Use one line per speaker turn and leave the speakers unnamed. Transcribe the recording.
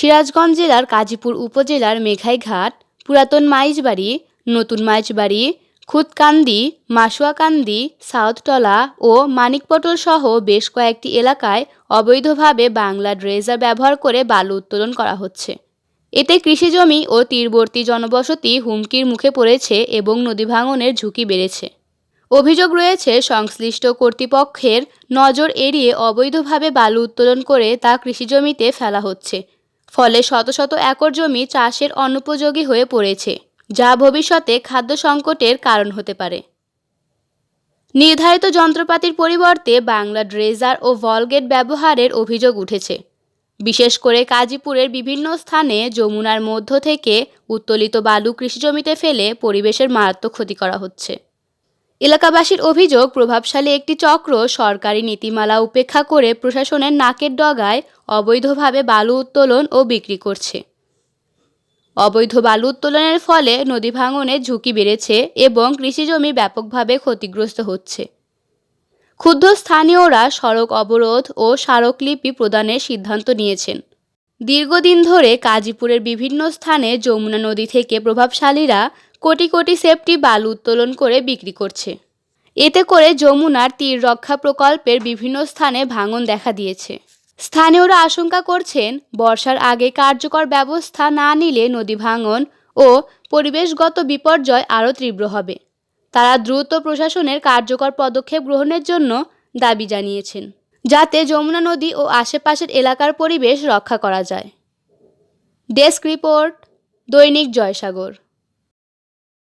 সিরাজগঞ্জ জেলার কাজীপুর উপজেলার মেঘাইঘাট, পুরাতন মাইজবাড়ি, নতুন মাইজবাড়ি খুদকান্দি মাসুয়াকান্দি সাউথটলা ও মানিকপটল সহ বেশ কয়েকটি এলাকায় অবৈধভাবে বাংলা ড্রেজার ব্যবহার করে বালু উত্তোলন করা হচ্ছে। এতে কৃষিজমি ও তীরবর্তী জনবসতি হুমকির মুখে পড়েছে এবং নদী ভাঙনের ঝুঁকি বেড়েছে। অভিযোগ রয়েছে, সংশ্লিষ্ট কর্তৃপক্ষের নজর এড়িয়ে অবৈধভাবে বালু উত্তোলন করে তা কৃষিজমিতে ফেলা হচ্ছে। ফলে শত শত একর জমি চাষের অনুপযোগী হয়ে পড়েছে, যা ভবিষ্যতে খাদ্য সংকটের কারণ হতে পারে। নির্ধারিত যন্ত্রপাতির পরিবর্তে বাংলা ড্রেজার ও ভলগেট ব্যবহারের অভিযোগ উঠেছে। বিশেষ করে কাজীপুরের বিভিন্ন স্থানে যমুনার মধ্য থেকে উত্তোলিত বালু কৃষিজমিতে ফেলে পরিবেশের মারাত্মক ক্ষতি করা হচ্ছে। এলাকাবাসীর অভিযোগ, প্রভাবশালী একটি চক্র সরকারি নীতিমালা উপেক্ষা করে প্রশাসনের নাকের ডগায় অবৈধভাবে বালু উত্তোলন ও বিক্রি করছে। অবৈধ বালু উত্তোলনের ফলে নদী ভাঙনের ঝুঁকি বেড়েছে এবং কৃষিজমি ব্যাপকভাবে ক্ষতিগ্রস্ত হচ্ছে। ক্ষুদ্র স্থানীয়রা সড়ক অবরোধ ও স্মারকলিপি প্রদানের সিদ্ধান্ত নিয়েছেন। দীর্ঘদিন ধরে কাজীপুরের বিভিন্ন স্থানে যমুনা নদী থেকে প্রভাবশালীরা কোটি কোটি সেফটি বালু উত্তোলন করে বিক্রি করছে। এতে করে যমুনার তীর রক্ষা প্রকল্পের বিভিন্ন স্থানে ভাঙন দেখা দিয়েছে। স্থানীয়রা আশঙ্কা করছেন, বর্ষার আগে কার্যকর ব্যবস্থা না নিলে নদী ভাঙন ও পরিবেশগত বিপর্যয় আরও তীব্র হবে। তারা দ্রুত প্রশাসনের কার্যকর পদক্ষেপ গ্রহণের জন্য দাবি জানিয়েছেন, যাতে যমুনা নদী ও আশেপাশের এলাকার পরিবেশ রক্ষা করা যায়। ডেস্ক রিপোর্ট, দৈনিক জয়সাগর।